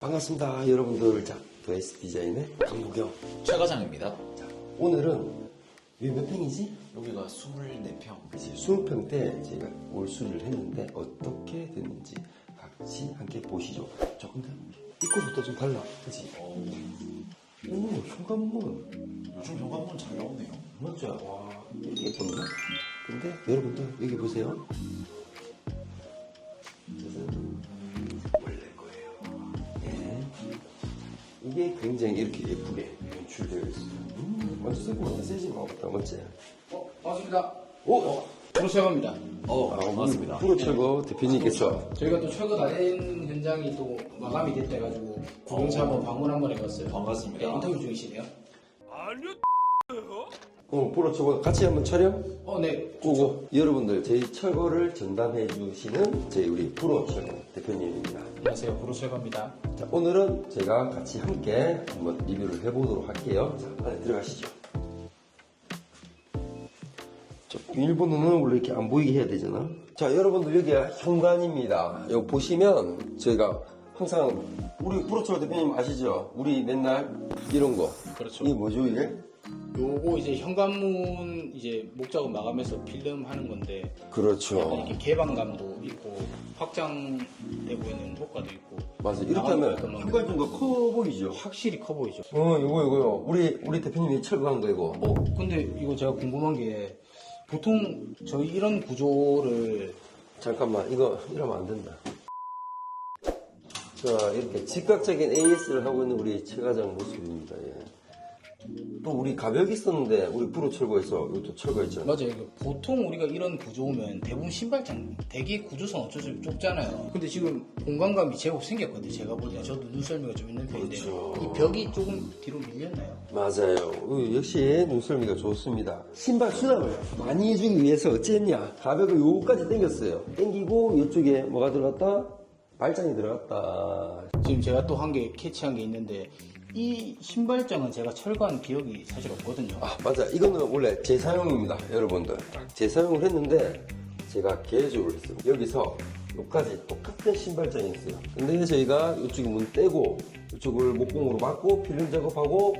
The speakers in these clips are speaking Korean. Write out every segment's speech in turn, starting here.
반갑습니다 여러분들 자 더에스 디자인의 강국영 최 과장입니다. 오늘은 여기 몇 평이지? 여기가 24평. 그치 20평 때 제가 올 수리를 했는데 어떻게 됐는지 같이 함께 보시죠 자 근데 입구부터 좀 달라 그치? 어, 오 현관문 요즘 현관문 잘 나오네요. 맞죠? 와 이게 예쁜데? 근데 여러분들 여기 보세요 이게 굉장히 이렇게 예쁘게 연출되어 있어요 음, 완전 세지 마 맞다 맞지? 어, 반갑습니다. 오! 어, 아, 반갑습니다. 프로 철거 대표님께서 저희가 또 철거 다된 현장이 또 마감이 됐다 해가지고 구경차 한번 방문 한번 해봤어요. 반갑습니다. 네, 인터뷰 중이시네요. 어, 프로 철거 같이 한번 촬영? 어, 네. 꾸고 여러분들 저희 철거를 전담해 주시는 저희 우리 프로 철거 대표님입니다 안녕하세요. 프로체거입니다. 자, 오늘은 제가 같이 함께 한번 리뷰를 해보도록 할게요. 자, 안에 들어가시죠. 자, 비밀번호는 원래 이렇게 안 보이게 해야 되잖아. 자, 여러분들 여기가 현관입니다. 여기 보시면 저희가 항상 우리 프로철 대표님 아시죠? 우리 맨날 이런 거. 그렇죠. 이게 뭐죠, 이게? 요거 이제 현관문 이제 목작업 마감해서 필름 하는 건데 그렇죠. 이렇게 개방감도 있고 확장되고 있는 효과도 있고 맞아. 이렇게 마감도 하면 깔끔하고 현관이 좀더커 보이죠? 확실히 커 보이죠. 어, 이거, 이거요. 우리, 우리 대표님이 철거한 거, 이거. 어, 근데 이거 제가 궁금한 게 보통 저희 이런 구조를 잠깐만 이거 이러면 안 된다 자 이렇게 즉각적인 AS를 하고 있는 우리 최과장 모습입니다 예. 또 우리 가벽이 있었는데 우리 프로 철거해서 이것도 철거했잖아 맞아요. 보통 우리가 이런 구조면 대부분 신발장 대기 구조선 어쩔 수 없이 좁잖아요. 근데 지금 공간감이 제법 생겼거든요. 제가 볼 때 저도 눈썰미가 좀 있는 편인데 그렇죠. 이 벽이 조금 뒤로 밀렸나요? 맞아요 어, 역시 눈썰미가 좋습니다 신발 수납을 많이 해주기 위해서 어쨌냐 가벽을 요까지 당겼어요 당기고 이쪽에 뭐가 들어갔다? 발장이 들어갔다 지금 제가 또한개 캐치한 게 있는데 이 신발장은 제가 철거한 기억이 사실 없거든요. 아 맞아. 이거는 원래 재사용입니다 여러분들. 재사용을 했는데 제가 개조를 했어요 여기서 여기까지 똑같은 신발장이 있어요. 근데 저희가 이쪽에 문 떼고 이쪽을 목공으로 막고 필름 작업하고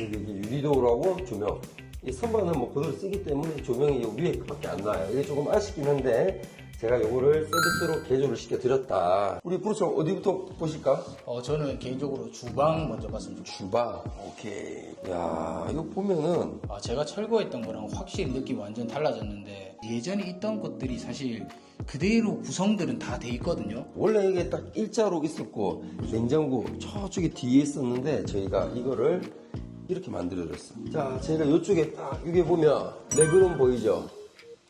여기 여기 유리도어라고 조명. 이 선반은 뭐 그대로 쓰기 때문에 조명이 이 위에 밖에 안 나요. 이게 조금 아쉽긴 한데 제가 요거를 서비스로 개조를 시켜드렸다 우리 프로처 어디부터 보실까? 어, 저는 개인적으로 주방 먼저 봤으면 좋겠어요. 주방 오케이 야 이거 보면은 아, 제가 철거했던 거랑 확실히 느낌이 완전 달라졌는데 예전에 있던 것들이 사실 그대로 구성들은 다 돼 있거든요. 원래 이게 딱 일자로 있었고 냉장고 저쪽에 뒤에 있었는데 저희가 이거를 이렇게 만들어줬어요. 자, 제가 이쪽에 딱 여기 보면 레그룸 보이죠?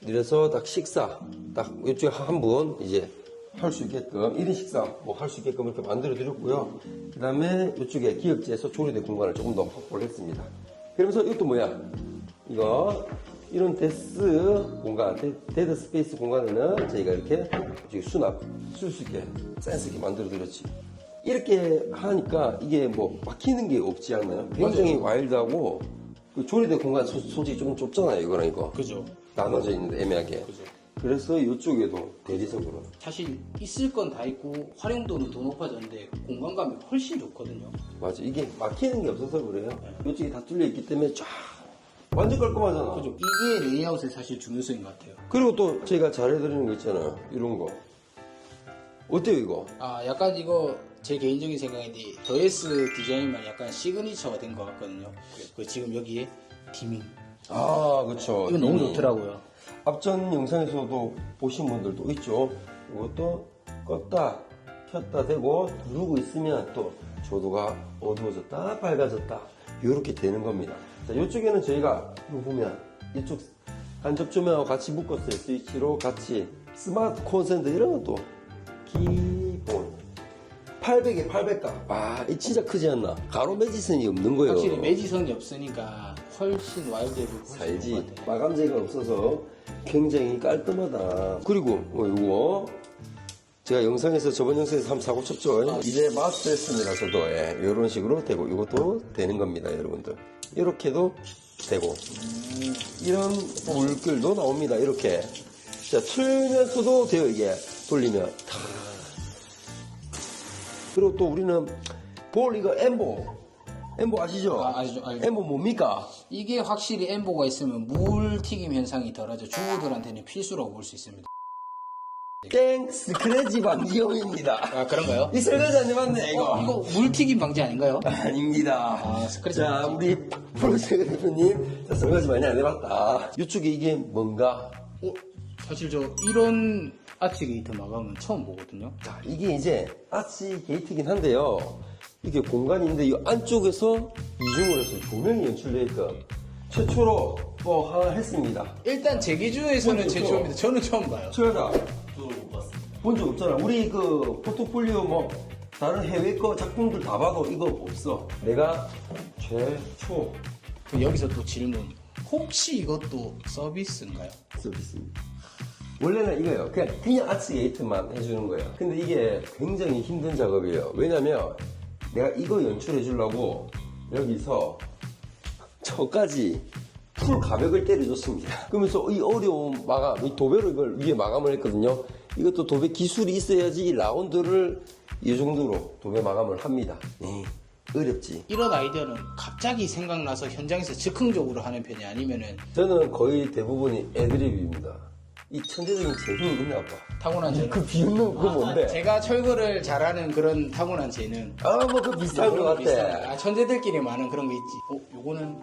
이래서 딱 식사 딱 이쪽에 한 분 이제 할 수 있게끔 1인 식사 뭐 할 수 있게끔 이렇게 만들어 드렸고요. 그 다음에 이쪽에 기역지에서 조리대 공간을 조금 더 확보를 했습니다. 그러면서 이것도 뭐야? 이거 이런 데스 공간, 데, 데드 스페이스 공간에는 저희가 이렇게 수납, 쓸 수 있게 센스 있게 만들어 드렸지. 이렇게 하니까 이게 뭐 막히는 게 없지 않나요? 굉장히 와일드하고 그 조리대 공간 소, 솔직히 좀 좁잖아요, 이거랑 이거. 그죠? 나눠져 있는데 애매하게. 그죠. 그래서 이쪽에도 대리석으로. 사실 있을 건 다 있고 활용도는 더 높아졌는데 공간감이 훨씬 좋거든요. 맞아. 이게 막히는 게 없어서 그래요. 이쪽이 다 뚫려 있기 때문에 쫙 완전 깔끔하잖아. 그죠? 이게 레이아웃의 사실 중요성인 것 같아요. 그리고 또 제가 잘해드리는 거 있잖아요. 이런 거. 어때요, 이거? 아, 약간 이거 제 개인적인 생각인데 더에스 디자인만 약간 시그니처가 된 것 같거든요. 그 지금 여기에 디밍. 아, 그쵸. 이거 너무 좋더라고요. 앞전 영상에서도 보신 분들도 있죠. 이것도 껐다, 켰다 되고 누르고 있으면 또 조도가 어두워졌다, 밝아졌다. 이렇게 되는 겁니다. 자, 이쪽에는 저희가 이거 보면 이쪽 간접 조명하고 같이 묶었어요. 스위치로 같이 스마트 콘센트 이런 것도 기본. 800에 800가. 와, 이 진짜 크지 않나? 가로 매지선이 없는 거예요. 확실히 매지선이 없으니까 훨씬 와일드해 보이고 훨씬 살지 좋은 것 같아요. 마감재가 없어서 굉장히 깔끔하다 그리고 뭐 이거 제가 영상에서 저번 영상에서 한번 사고 쳤죠 이제 마스터했음이라서도 예, 이런 식으로 되고 이것도 되는 겁니다 여러분들 이렇게도 되고 이런 물결도 나옵니다 이렇게 자 틀면서도 돼요 이게 돌리면 탁 그리고 또 우리는 볼 이거 엠보. 엠보 아시죠? 아, 알죠. 엠보 뭡니까? 이게 확실히 엠보가 있으면 물 튀김 현상이 덜하죠. 주부들한테는 필수라고 볼 수 있습니다. 땡 스크래치 방지용입니다. 아 그런가요? 이 설거지 안 해봤네 이거. 어, 이거 물 튀김 방지 아닌가요? 아닙니다. 아, 스크래치 자, 방지. 우리 프로젝트 대표님, 자, 설거지 많이 안 해봤다. 이쪽에 이게 뭔가? 어, 사실 저 이런 아치 게이트 마감은 처음 보거든요. 자, 이게 이제 아치 게이트긴 한데요. 이게 공간인데 이 안쪽에서 이중으로 해서 조명이 연출되게끔 최초로 또 하나 했습니다. 일단 제 기준에서는 그렇죠. 제초입니다. 저는 처음 봐요. 최여자 본 적 없잖아. 우리 그 포트폴리오 뭐 다른 해외 거 작품들 다 봐도 이거 없어. 내가 최초 그럼 여기서 또 질문. 혹시 이것도 서비스인가요? 서비스입니다. 원래는 이거예요. 그냥, 그냥 아츠 게이트만 해주는 거예요. 근데 이게 굉장히 힘든 작업이에요. 왜냐면 내가 이거 연출해 주려고 여기서 저까지 풀 가벽을 때려줬습니다. 그러면서 이 어려운 마감, 이 도배로 이걸 위에 마감을 했거든요. 이것도 도배 기술이 있어야지 이 라운드를 이 정도로 도배 마감을 합니다. 네, 어렵지. 이런 아이디어는 갑자기 생각나서 현장에서 즉흥적으로 하는 편이 아니면은 저는 거의 대부분이 애드립입니다. 이 천재적인 재능이 있나 봐. 타고난 재능. 그 비웃는 그거 뭔데? 제가 철거를 잘하는 그런 타고난 재능. 아, 뭐, 그 비슷한 것게 있어요. 같아. 아, 천재들끼리 많은 그런 게 있지. 어, 요거는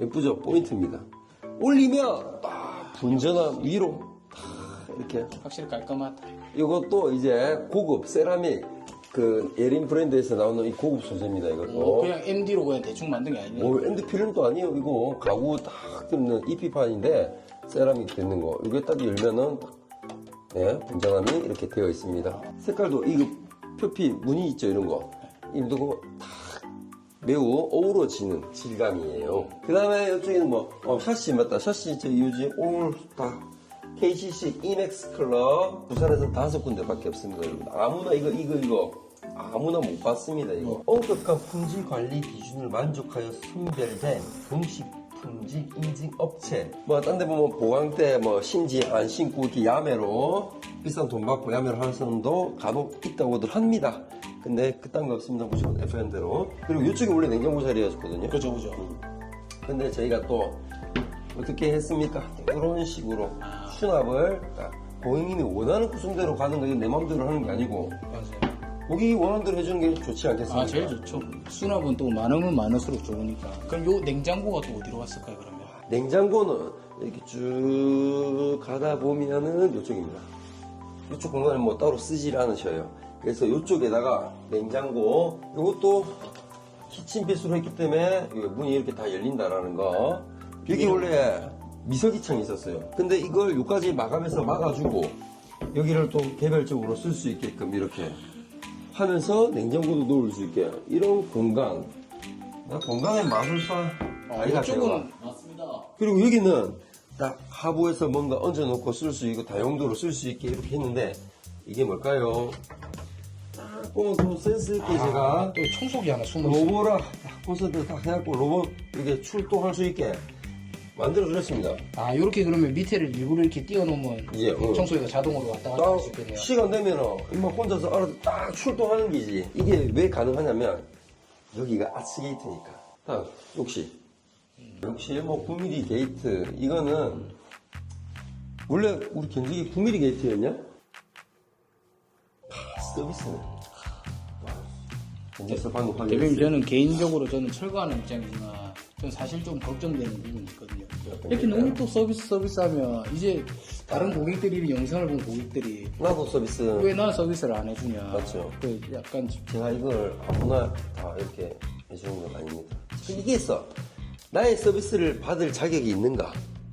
예쁘죠? 포인트입니다. 올리면, 딱, 분전함 위로, 딱, 이렇게. 확실히 깔끔하다. 이것도 이제 고급 세라믹, 그, 예린 브랜드에서 나오는 이 고급 소재입니다, 어, 이것도. 그냥 MD로 그냥 대충 만든 게 아니네. 뭐, 엔드 필름도 아니에요. 이거 가구 딱 뜯는 이피판인데, 세라믹 되는 거. 이게 딱 열면은, 딱, 네, 분전함이 이렇게 되어 있습니다. 색깔도, 이거, 표피, 무늬 있죠, 이런 거. 이거 딱 매우 어우러지는 질감이에요. 그 다음에 이쪽에는 뭐, 어, 샤시 맞다. 샤시 저 요즘 올다 KCC 이맥스 클럽 부산에서 다섯 군데밖에 없습니다. 아무나 이거 이거 이거 아무나 못 봤습니다. 이거 엄격한 품질 관리 기준을 만족하여 선별된 공식 품질 인증 업체. 뭐 딴 데 보면 보강대 뭐 신지 안 신고 이렇게 야매로 비싼 돈 받고 야매로 하는 사람도 간혹 있다고들 합니다. 근데 그딴 거 없습니다. 무조건 FM대로. 그리고 이쪽이 원래 냉장고 자리였거든요. 그죠, 그죠. 근데 저희가 또 어떻게 했습니까? 이런 식으로 수납을 딱 고객님이 원하는 구성대로 가는 거지 내 마음대로 하는 게 아니고 맞아요. 고객이 원하는 대로 해주는 게 좋지 않겠습니까? 아, 제일 좋죠. 수납은 또 많으면 많을수록 좋으니까. 그럼 요 냉장고가 또 어디로 갔을까요, 그러면? 냉장고는 이렇게 쭉 가다 보면은 이쪽입니다. 이쪽 공간을 뭐 따로 쓰질 않으셔요. 그래서 이쪽에다가 냉장고, 이것도 키친피스로 했기 때문에 이 문이 이렇게 다 열린다라는 거. 여기 원래 미석이창이 있었어요. 근데 이걸 여기까지 마감해서 막아주고 여기를 또 개별적으로 쓸 수 있게끔 이렇게 하면서 냉장고도 놓을 수 있게 이런 공간. 나 공간의 마술사 아, 아이가 제가. 이쪽은 그리고 여기는 딱 하부에서 뭔가 얹어놓고 쓸 수 있고 다용도로 쓸 수 있게 이렇게 했는데 이게 뭘까요? 딱 보면 좀 센스 있게 제가 또 청소기 하나 숨어. 로보라 딱 콘센트 딱 해갖고 로봇 이렇게 출동할 수 있게 만들어 드렸습니다. 아, 요렇게 그러면 밑에를 일부러 이렇게 띄워놓으면 예, 어. 청소기가 자동으로 왔다 갔다 할수딱 있겠네요. 시간 되면은 이만 혼자서 알아서 딱 출동하는 게지. 이게 왜 가능하냐면 여기가 아츠 게이트니까. 다음 역시 역시 뭐 9mm 게이트 이거는 원래 우리 견적이 9mm 게이트였냐? 아, 서비스네. 견적서 방금 대표님 확인했어요. 저는 개인적으로 저는 철거하는 입장이지만 전 사실 좀 걱정되는 부분이 있거든요. 이렇게 너무 또 서비스 서비스 하면 이제 다른 고객들이 영상을 본 고객들이 나도 서비스. 왜 나 서비스를 안 해주냐. 맞죠. 그 약간 제가 이걸 아무나 다 이렇게 해주는 건 아닙니다. 이게 있어. 나의 서비스를 받을 자격이 있는가?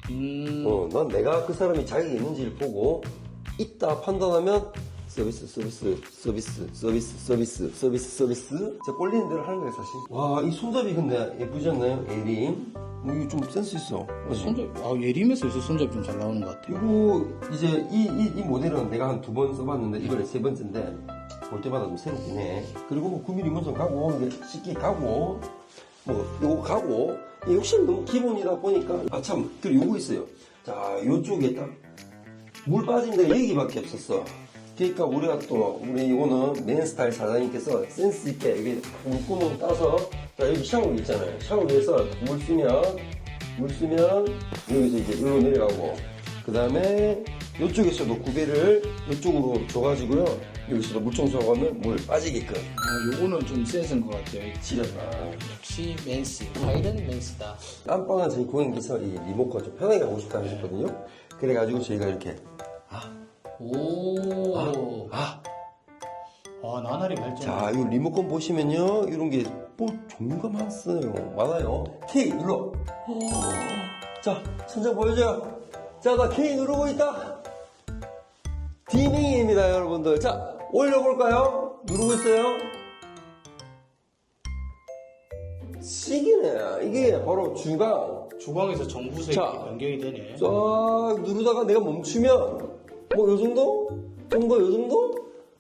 음 어, 난 내가 그 사람이 자격이 있는지를 보고 있다 판단하면 서비스, 서비스, 서비스, 서비스, 서비스, 서비스, 서비스. 제가 꼴리는 대로 하는 거예요, 사실. 와, 이 손잡이 근데 예쁘지 않나요? 에림. 뭐 이거 좀 센스 있어. 그치? 손잡이 아 예림에서 요새 손잡이 좀 잘 나오는 것 같아요. 이거 이제 이, 이, 이 모델은 내가 한 두 번 써봤는데 이번에 세 번째인데 볼 때마다 좀 새롭긴 해. 그리고 뭐 9mm 문선 가고 식기 가고 뭐 요거 가고 이 욕심 너무 기본이다 보니까 아 참 그리고 요거 있어요. 자 요쪽에 딱 물 빠진 데가 여기밖에 없었어. 그러니까 우리가 또 우리 이거는 맨스타일 사장님께서 센스 있게 이게 물구멍 따서 자 여기 샤워기 있잖아요. 샤워기에서 물 쓰면 물 쓰면 여기서 이제 일로 내려가고 그 다음에 이쪽에서도 구배를 이쪽으로 줘가지고요. 여기서도 물 청소하고 하면 물 빠지게끔 어, 요거는 좀 센스인 것 같아요. 지렸다. 역시 맨스. 파일은 맨스다. 안방은 저희 고객님께서 이 리모컨 좀 편하게 하고 싶다 하셨거든요. 그래가지고 저희가 이렇게 오. 아 아, 나날이 발전. 자, 이 리모컨 보시면요. 이런 게 뭐 종류가 많어요. 많아요. K 눌러. 자, 천장 보여줘요. 자, 나 K 누르고 있다. 디밍입니다, 여러분들. 자, 올려볼까요? 누르고 있어요. 시기네. 이게 바로 주강. 주방에서 정부색이 자. 변경이 되네. 쫙 누르다가 내가 멈추면 뭐 요 정도? 정도 요 정도?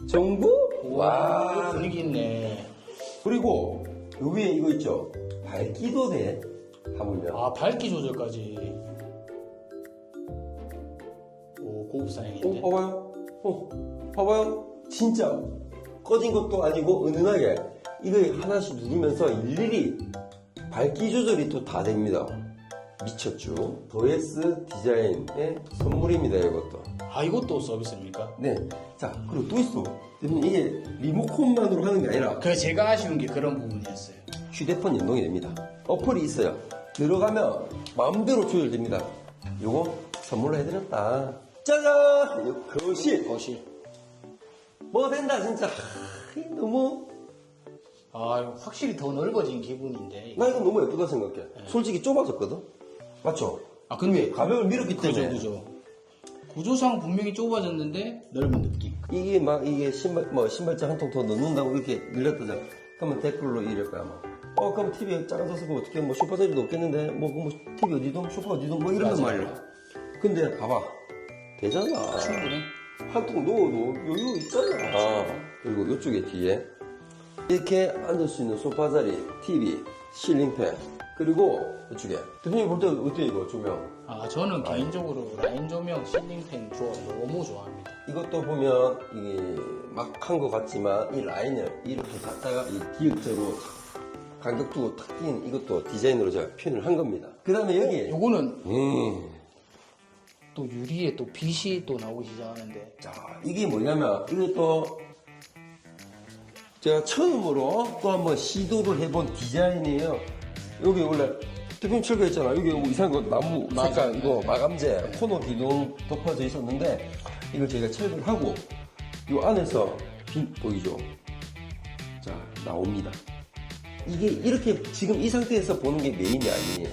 정도? 와, 분위기 있네. 그리고 요 위에 이거 있죠? 밝기도 돼. 하물며. 아, 밝기 조절까지. 오, 고급 어, 사양인데. 봐봐요. 어, 봐봐요. 진짜 꺼진 것도 아니고 은은하게 이거 하나씩 누르면서 일일이 밝기 조절이 또 다 됩니다. 미쳤죠? 더에스 디자인의 선물입니다, 이것도. 아, 이것도 서비스입니까? 네. 자, 그리고 또 있어. 이게 리모컨만으로 하는 게 아니라 그 제가 아쉬운 게 그런 부분이었어요. 휴대폰 연동이 됩니다. 어플이 있어요. 들어가면 마음대로 조절됩니다. 요거 선물로 해드렸다. 짜잔! 거실. 거실. 뭐 된다, 진짜. 너무, 아, 확실히 더 넓어진 기분인데. 나 이거 너무 예쁘다 생각해. 솔직히 좁아졌거든? 맞죠? 아, 근데 가벽을 밀었기 그죠, 때문에. 그죠. 구조상 분명히 좁아졌는데 넓은 느낌. 이게 막, 이게 신발, 뭐, 신발장 한 통 더 넣는다고 이렇게 늘렸다잖아. 그러면 댓글로 이럴 거야, 막. 어, 그럼 TV 작아져서 그 어떻게, 뭐, 슈퍼 사이즈도 없겠는데, 뭐, 그 뭐, TV 어디든, 슈퍼 어디든, 뭐, 이런단 맞아요. 말이야. 근데, 봐봐. 되잖아. 충분해. 한 통 넣어도 여유 있잖아. 그리고 이쪽에 뒤에 이렇게 앉을 수 있는 소파 자리, TV, 실링팬, 그리고 이쪽에 대표님 볼 때 어때요 이거 조명? 아, 저는 개인적으로 라인 조명, 실링팬 조합 너무 좋아합니다. 이것도 보면 이게 막한 것 같지만 이 라인을 이렇게 갖다가 이 기역자로 간격 두고 탁 띄는 이것도 디자인으로 제가 표현을 한 겁니다. 그 다음에 여기 요거는 음, 또 유리에 또 빛이 또 나오기 시작하는데. 자, 이게 뭐냐면, 이것도 제가 처음으로 또 한번 시도를 해본 디자인이에요. 여기 원래 대표님 철거했잖아. 여기 뭐 이상한 거 나무 색깔 맞아요. 이거 네. 마감재 코너 기둥 덮어져 있었는데 이걸 저희가 철거를 하고 이 안에서 빛 보이죠? 자, 나옵니다. 이게 이렇게 지금 이 상태에서 보는 게 메인이 아니에요.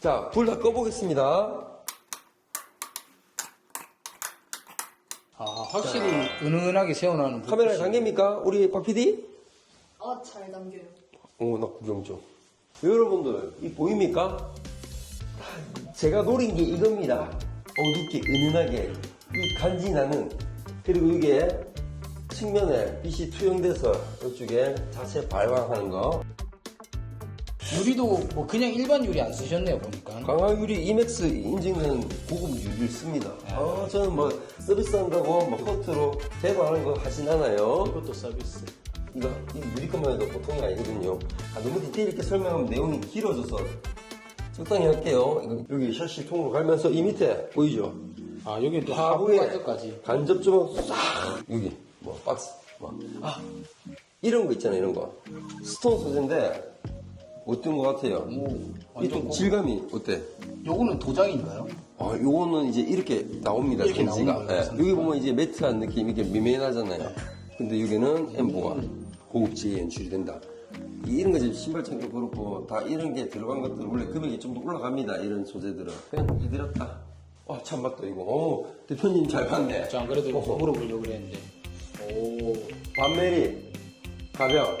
자, 불 다 꺼보겠습니다. 아, 확실히 은은하게 세워나는 카메라에. 담깁니까? 우리 박 PD? 아, 잘 담겨요. 어, 나 구경 좀. 여러분들, 이 보입니까? 제가 노린 게 이겁니다. 어둡게, 은은하게, 이 간지나는, 그리고 이게 측면에 빛이 투영돼서 이쪽에 자체 발광하는 거. 유리도 뭐 그냥 일반 유리 안 쓰셨네요, 보니까. 강화 유리 이맥스 인증된 고급 유리를 씁니다. 아, 저는 뭐 서비스 한다고 뭐 커트로 제거하는 거 하진 않아요. 이것도 서비스. 이거, 이 유리 것만 해도 보통이 아니거든요. 아, 너무 디테일 있게 설명하면 내용이 길어져서 적당히 할게요. 이거 여기 샤시 통으로 갈면서 이 밑에 보이죠? 아, 여기는 또 하부에 하부까지. 간접 주먹 싹 여기 뭐 박스 뭐. 아 이런 거 있잖아요 이런 거 스톤 소재인데 어떤 거 같아요? 오, 이 완전 좀 고- 질감이 어때? 요거는 도장인가요? 아, 요거는 이제 이렇게 나옵니다. 이렇게. 나오는 거예요, 예, 여기 보면 이제 매트한 느낌, 이게 미미하잖아요. 근데 여기는 엠보가 고급지게 연출이 된다. 이- 이런 거 이제 신발장도 그렇고 다 이런 게 들어간 것들 원래 금액이 좀 더 올라갑니다. 이런 소재들은 그냥 해드렸다. 아, 참 맞다 이거. 어, 대표님 잘 봤네. 저안 그래도 어허. 물어보려고 그랬는데. 오, 반메리, 가벽,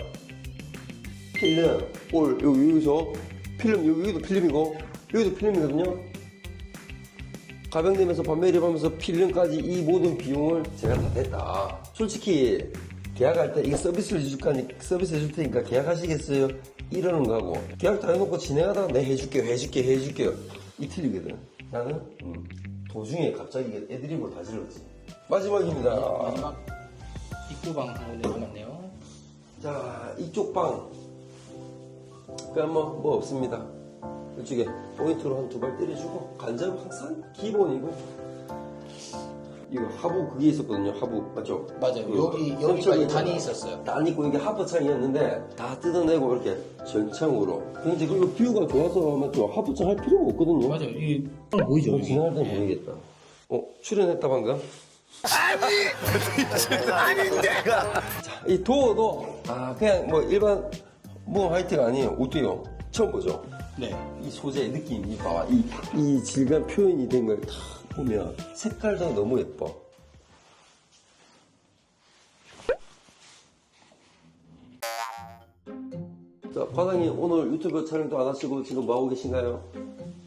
필름, 올, 여기, 여기서 필름, 여기, 여기도 필름이고, 여기도 필름이거든요. 가병되면서 반메리 하면서 필름까지 이 모든 비용을 제가 다 냈다. 솔직히, 계약할 때 이게 서비스를 해줄 거니, 서비스 해줄 테니까 계약하시겠어요? 이러는 거하고, 계약 다 해놓고 진행하다가 내 해줄게요, 해줄게요, 해줄게요. 이 틀리거든. 나는, 음, 도중에 갑자기 애드립을 다 질렀지. 마지막입니다. 마지막 입구방 한번 내려갔네요. 자, 이쪽 방. 그냥 뭐, 뭐 없습니다. 이쪽에 포인트로 한 두 발 때려주고, 간장 항상 기본이고, 이거 하부 그게 있었거든요, 하부. 맞죠? 맞아요. 그 여기, 여기까지. 단이 있었어요. 단 있고, 이게 하부 창이었는데, 다 뜯어내고, 이렇게 전창으로. 근데 그리고 뷰가 좋아서 하면 또 하부 창 할 필요가 없거든요. 맞아요. 이 보이죠? 저 지나갈 때 보이겠다. 어, 출연했다 방금? 자, 이 도어도, 아, 그냥 뭐 일반, 뭐 화이트가 아니에요. 어때요? 처음 보죠? 네. 이 소재의 느낌, 이 봐봐. 이, 이 질감 표현이 된 걸 다 보면 색깔도 너무 예뻐. 자, 과장님 오늘 유튜브 촬영도 안 하시고 지금 뭐 하고 계신가요?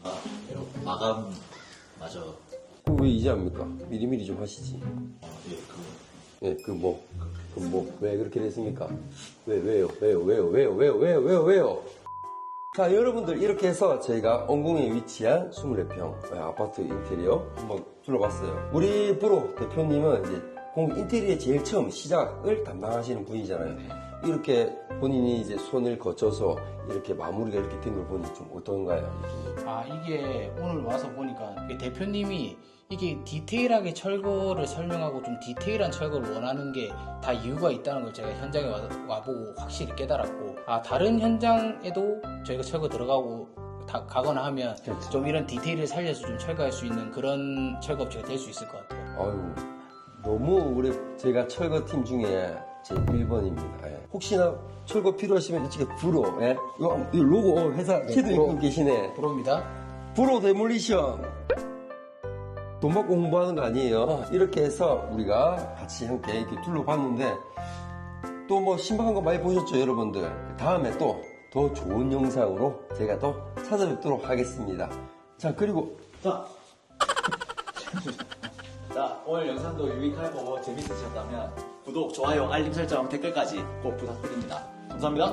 아, 이런 마감 맞아. 그럼 왜 이제 합니까? 미리미리 좀 하시지. 아, 예, 그. 예, 그 뭐, 그 뭐, 왜 그렇게 됐습니까? 왜, 왜요, 왜요, 왜요, 왜요, 왜요, 왜요, 왜요? 왜요? 자, 여러분들, 이렇게 해서 저희가 엉궁에 위치한 24평 아파트 인테리어 한번 둘러봤어요. 우리 브로 대표님은 이제 공 인테리어 제일 처음 시작을 담당하시는 분이잖아요. 이렇게 본인이 이제 손을 거쳐서 이렇게 마무리가 이렇게 된 걸 보니 좀 어떤가요? 아 이게 오늘 와서 보니까 이게 대표님이 이게 디테일하게 철거를 설명하고 좀 디테일한 철거를 원하는 게 다 이유가 있다는 걸 제가 현장에 와, 와보고 확실히 깨달았고 아 다른 현장에도 저희가 철거 들어가고 다 가거나 하면 그렇죠. 좀 이런 디테일을 살려서 좀 철거할 수 있는 그런 철거업체가 될 수 있을 것 같아요. 아유, 너무 우리 제가 철거팀 중에 제 1번입니다. 혹시나 철거 필요하시면 이쪽에 브로, 예? 이 로고 어, 회사 네, 키도 브로. 입고 계시네. 부럽니다. 브로 데몰리션. 돈 받고 공부하는 거 아니에요. 이렇게 해서 우리가 같이 함께 이렇게 둘러봤는데 또 뭐 신박한 거 많이 보셨죠, 여러분들? 다음에 또 더 좋은 영상으로 제가 또 찾아뵙도록 하겠습니다. 자, 그리고 자. 자, 오늘 영상도 유익하고 재밌으셨다면 구독, 좋아요, 알림 설정, 댓글까지 꼭 부탁드립니다. 감사합니다.